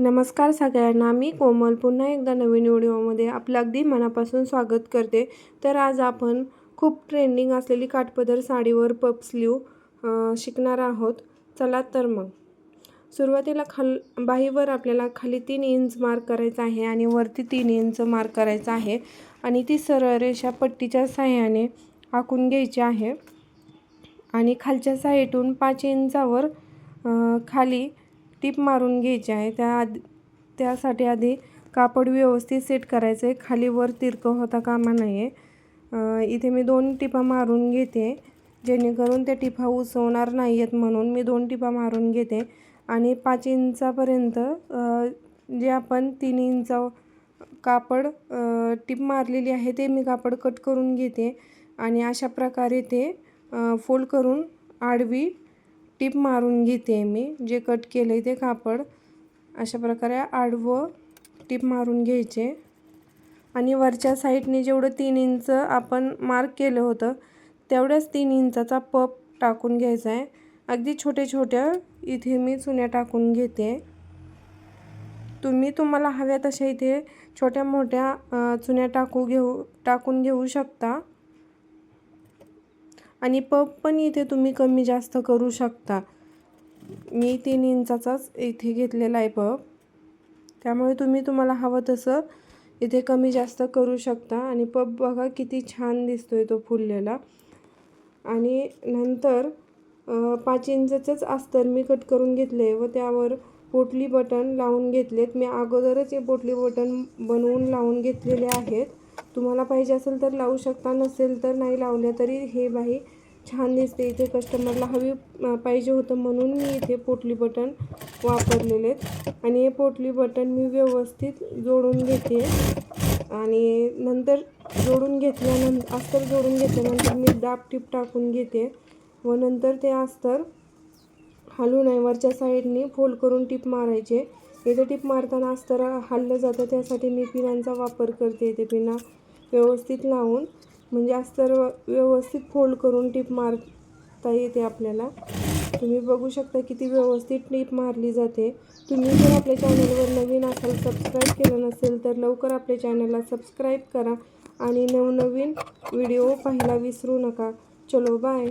नमस्कार सगळ्यांना. मी कोमल. पुन्हा एकदा नवीन व्हिडिओमध्ये आपलं अगदी मनापासून स्वागत करते. तर आज आपण खूप ट्रेंडिंग असलेली काठपदर साडीवर पप स्लीव शिकणार आहोत. चला तर मग. सुरुवातीला खाल बाहीवर आपल्याला खाली तीन इंच मार्क करायचा आहे आणि वरती तीन इंच मार्क करायचा आहे. आणि ती सरळ रेषा पट्टीच्या सहाय्याने आखून घ्यायची आहे. आणि खालच्या साईडून पाच इंचावर खाली टीप मारून घ्यायची आहे. त्या आधी त्यासाठी आधी कापड व्यवस्थित सेट करायचं आहे. खाली वर तिरकं होता कामा नये. आहे इथे मी दोन टिपा मारून घेते. जेणेकरून त्या टिपा उसवणार नाही आहेत म्हणून मी दोन टिपा मारून घेते. आणि पाच इंचापर्यंत जे आपण तीन इंचा कापड टिप टीप मारलेली आहे ते मी कापड कट करून घेते. आणि अशा प्रकारे ते फोल्ड करून आडवी टीप मारून घेते मी. जे कट केले ते कापड. अशा प्रकारे आडवं टीप मारून घ्यायचे. आणि वरच्या साईडने जेवढं तीन इंच आपण मार्क केलं होतं तेवढ्याच तीन इंचाचा पप टाकून घ्यायचा आहे. अगदी छोट्या छोट्या इथे मी चुन्या टाकून घेते. तुम्ही तुम्हाला हव्या तशा इथे छोट्या मोठ्या चुन्या टाकू घेऊ टाकून घेऊ शकता. आणि पप पण इथे तुम्ही कमी जास्त करू शकता. मी तीन इंचाचाच इथे घेतलेला आहे पप त्यामुळे तुम्ही तुम्हाला हवं तसं इथे कमी जास्त करू शकता. आणि पप बघा किती छान दिसतोय तो फुललेला. आणि नंतर पाच इंचाचंच अस्तर मी कट करून घेतले व त्यावर पोटली बटन लावून घेतलेत. मी अगोदरच हे पोटली बटन बनवून लावून घेतलेले आहेत. तुम्हाला पाहिजे असेल तर लावू शकता नसेल तर नाही लावल्या तरी हे बाही छान दिसते. इथे कस्टमरला हवी पाहिजे होतं म्हणून मी इथे पोटली बटन वापरलेले आहेत. आणि हे पोटली बटन मी व्यवस्थित जोडून घेते. आणि नंतर जोडून घेतल्यानंतर अस्तर जोडून घेतल्यानंतर मी दाब टीप टाकून घेते. व नंतर ते अस्तर हलू नये वरच्या साईडने फोल्ड करून टीप मारायचे. इथे टीप मारताना अस्तर हल्लं जातं त्यासाठी मी पिनांचा वापर करते. ते पिना व्यवस्थित लावून म्हणजे अस्तर व्यवस्थित फोल्ड करून टीप मारता येते आपल्याला. तुम्ही बघू शकता किती व्यवस्थित टीप मारली जाते. तुम्ही जर आपल्या चॅनलवर नवीन असाल सबस्क्राईब केलं नसेल तर लवकर आपल्या चॅनलला सबस्क्राईब करा आणि नवनवीन व्हिडिओ पाहायला विसरू नका. चलो बाय